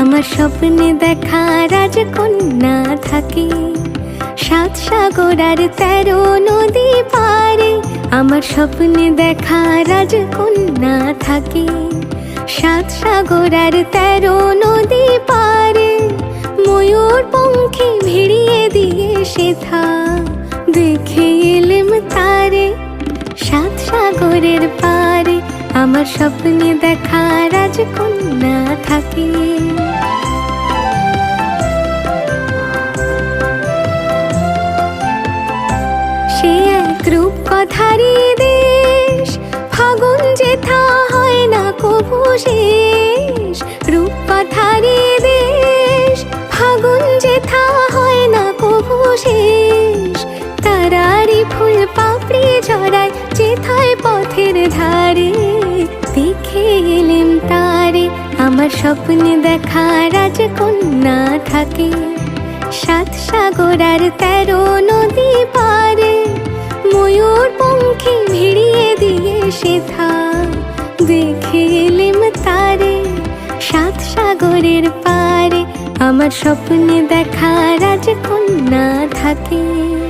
আমার স্বপ্নে দেখা রাজকন্যা থাকে। সাত সাগর আর তেরো নদী পারে। আমার স্বপ্নে দেখা রাজকন্যা থাকে। সাত সাগর আর তেরো নদী পারে। ময়ূর পঙ্খে ভিড়িয়ে দিয়ে সেথা দেখে এলেম তারে। সাত সাগরের পারে। আমার স্বপ্নে দেখা রাজকন্যা থাকে। এক রূপ কথারি দেশ, ফাগুন যেথা হয় না কবু শেষ। রূপ কথারি দেশ, ফাগুন যেথা হয় না কবু শেষ। তারারি ফুল পাপড়ি ঝরায় যেথায় পথের ধারে। দেখে এলেম তারে, আমার স্বপ্নে দেখা রাজকন্যা থাকে। সাত সাগর আর তেরো দিয়ে সেথা দেখে এলিম তারে সাত সাগরের পারে। আমার স্বপ্নে দেখা রাজকন্যা থাকে।